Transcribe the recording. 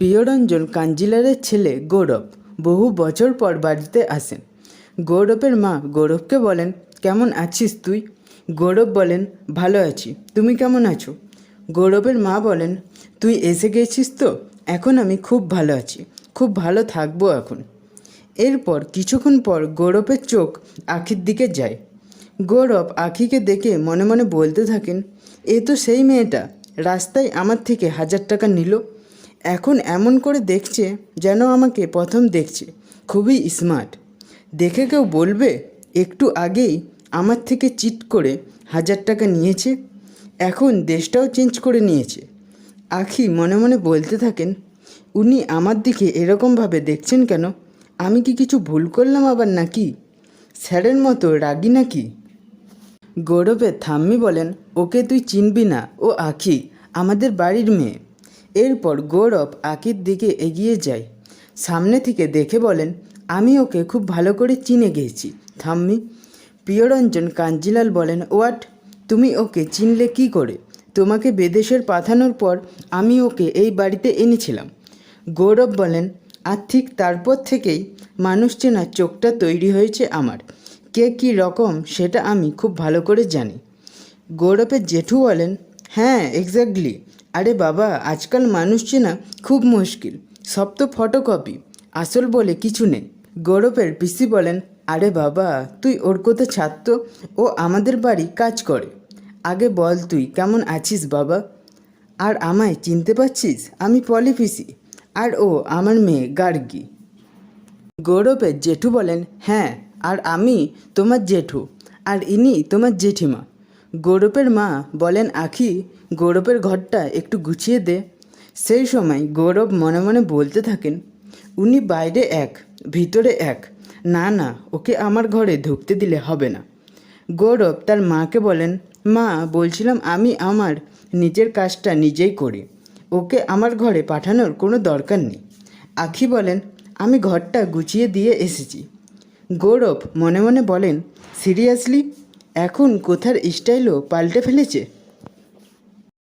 প্রিয়রঞ্জন কাঞ্জিলারের ছেলে গৌরব বহু বছর পর বাড়িতে আসেন। গৌরবের মা গৌরবকে বলেন, কেমন আছিস তুই? গৌরব বলেন, ভালো আছি। তুমি কেমন আছো? গৌরবের মা বলেন, তুই এসে গেছিস তো? এখন আমি খুব ভালো আছি। খুব ভালো থাকব এখন। এরপর কিছুক্ষণ পর গৌরবের চোখ আখির দিকে যায়। গৌরব আখিকে দেখে মনে মনে বলতে থাকেন, এ তো সেই মেয়েটা। রাস্তায় আমার থেকে হাজার টাকা নিল। এখন এমন করে দেখছে যেন আমাকে প্রথম দেখছে। খুবই স্মার্ট দেখে কেউ বলবে, একটু আগেই আমার থেকে চিট করে হাজার টাকা নিয়েছে। এখন দেশটাও চেঞ্জ করে নিয়েছে। আখি মনে মনে বলতে থাকেন, উনি আমার দিকে এরকমভাবে দেখছেন কেন? আমি কি কিছু ভুল করলাম আবার নাকি? স্যারের মতো রাগি নাকি? গৌরবের থাম্মি বলেন, ওকে তুই চিনবি না। ও আখি, আমাদের বাড়ির মেয়ে। এরপর গৌরব আখির দিকে এগিয়ে যায়। সামনে থেকে দেখে বলেন, আমি ওকে খুব ভালো করে চিনে গিয়েছি থাম্মি, প্রিয়রঞ্জন কাঞ্জিলাল বলেন, ওয়াট, তুমি ওকে চিনলে কি করে? তোমাকে বিদেশের পাঠানোর পর আমি ওকে এই বাড়িতে এনেছিলাম। গৌরব বলেন, আর ঠিক তারপর থেকেই মানুষ চেনার চোখটা তৈরি হয়েছে আমার। কে কী রকম সেটা আমি খুব ভালো করে জানি। গৌরবের জেঠু বলেন হ্যাঁ এক্স্যাক্টলি আরে বাবা, আজকাল মানুষ চেনা খুব মুশকিল। সব তো ফটোকপি আসল বলে কিছু নেই। গৌরবের পিসি বলেন, আরে বাবা, তুই ওর কথা ছাড়ত ও আমাদের বাড়ি কাজ করে। আগে বল তুই, কেমন আছিস বাবা? আর আমায় চিনতে পারছিস? আমি পলি পিসি, আর ও আমার মেয়ে গার্গী। গৌরবের জেঠু বলেন হ্যাঁ আর আমি তোমার জেঠু, আর ইনি তোমার জেঠিমা। গৌরবের মা বলেন, আখি, গৌরবের ঘরটা একটু গুছিয়ে দে। সেই সময় গৌরব মনে মনে বলতে থাকেন, উনি বাইরে এক, ভিতরে এক। না না, ওকে আমার ঘরে ঢুকতে দিলে হবে না। গৌরব তার মাকে বলেন, মা, বলছিলাম আমি আমার নিজের কাজটা নিজেই করি। ওকে আমার ঘরে পাঠানোর কোনো দরকার নেই। আখি বলেন, আমি ঘরটা গুছিয়ে দিয়ে এসেছি। গৌরব মনে মনে বলেন, সিরিয়াসলি? এখন কোথার স্টাইলও পাল্টে ফেলেছে?